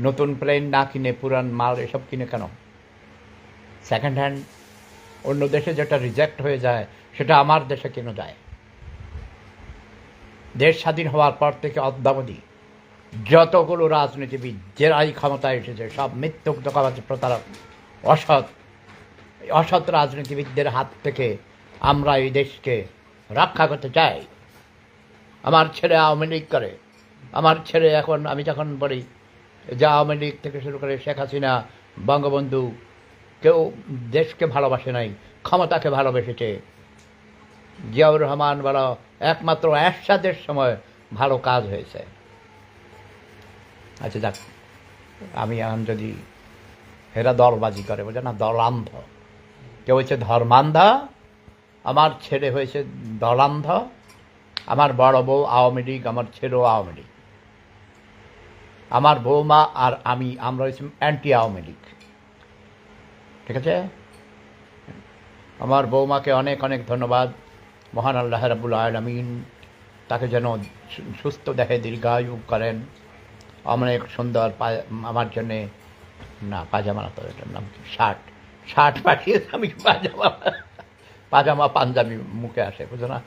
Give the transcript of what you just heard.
নতুন প্লেন না কিনে পুরান মাল এসব কিনে কেন? সেকেন্ড হ্যান্ড অন্য দেশে যেটা রিজেক্ট হয়ে যায়, সেটা আমার দেশে কেন যায়? দেশ স্বাধীন হওয়ার পর থেকে অদ্যাবধি যতগুলো রাজনীতিবিদ, জেরাই ক্ষমতায় এসেছে, সব মিথ্যুক দোকাবাজ প্রতারক, অসৎ। অসৎ রাজনীতিবিদদের হাত থেকে আমরা এই দেশকে রক্ষা করতে চাই। আমার ছেলে আওয়ামী লীগ করে। আমার ছেলে এখন, আমি যখন বলি যে আওয়ামী লীগ থেকে শুরু করে শেখ হাসিনা, বঙ্গবন্ধু, কেউ দেশকে ভালোবাসে নাই, ক্ষমতাকে ভালোবেসেছে। জিয়াউর রহমান বলো, একমাত্র এরশাদের সময় ভালো কাজ হয়েছে। আচ্ছা যাক, আমি এখন যদি এরা দলবাজি করে বোঝে না, দলান্ধ। কেউ হয়েছে ধর্মান্ধ। আমার ছেলে হয়েছে দলান্ধ। আমার বড় বউ আওয়ামী লীগ, আমার ছেলেও আওয়ামী লীগ। আমার বৌমা আর আমি, আমরা হচ্ছে অ্যান্টি আওয়ামী লীগ। ঠিক আছে? আমার বৌমাকে অনেক অনেক ধন্যবাদ। মহান আল্লাহ রাবুল আলমিন তাকে যেন সুস্থ দেখে দীর্ঘায়ু করেন। অনেক সুন্দর আমার জন্যে, না, পাজামা না তো, এটার নাম কি? শার্ট। শার্ট পাঠিয়ে আমি পাজামা পাজামা পাঞ্জাবি মুখে আসে, বুঝো না?